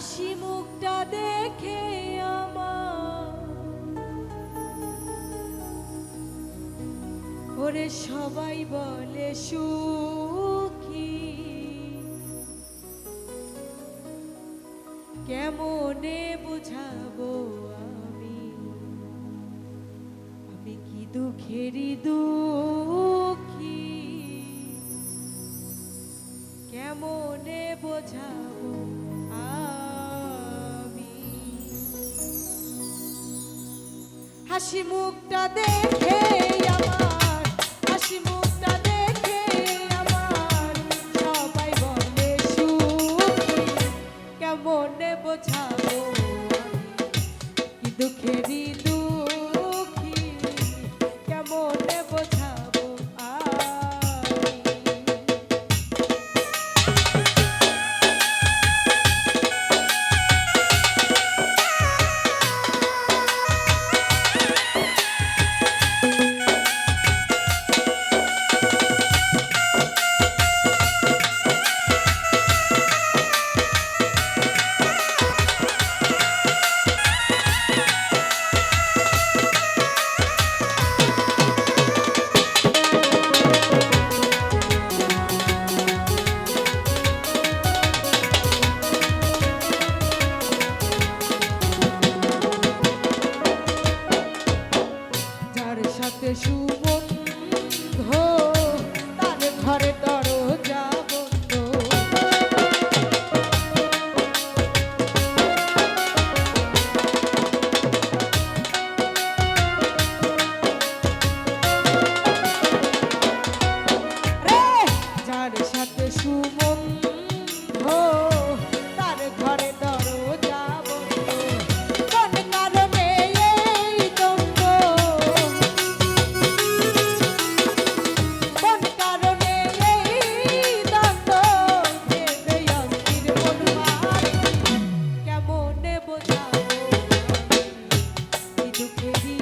হাসি মুখটা দেখে আমার। ওরে সবাই বলে সুখী। কেমনে বুঝাবো আমি? আমি কি দুঃখেরই দুঃখী? কেমনে বোঝাবো হাসি মুখটা দেখে আমার, হাসি মুখটা দেখে আমার। সবাই বলে, সুখী, কেমনে বোঝাবো কি দুঃখেরই দুঃখী, কেমনে বোঝা eu queria.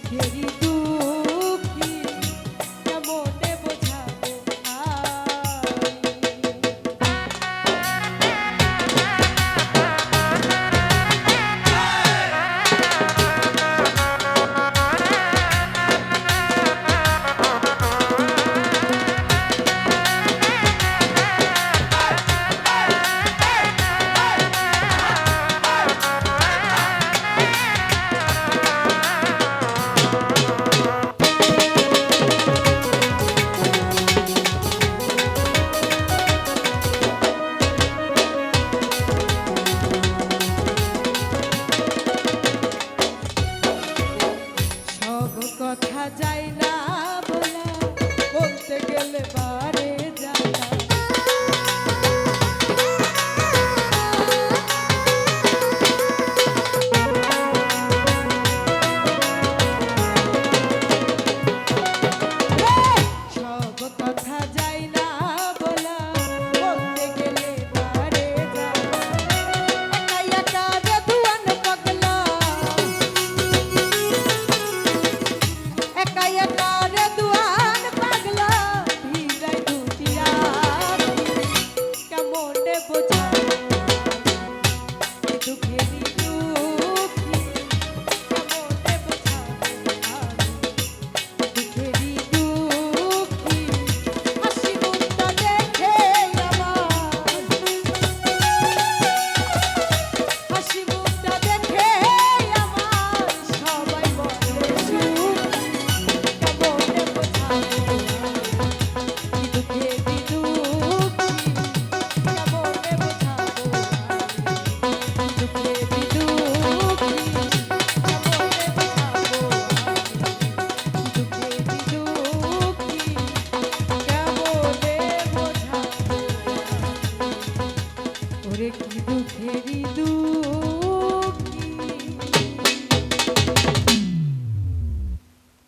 querido. কথা যায় না বলা। বলতে গেলে বার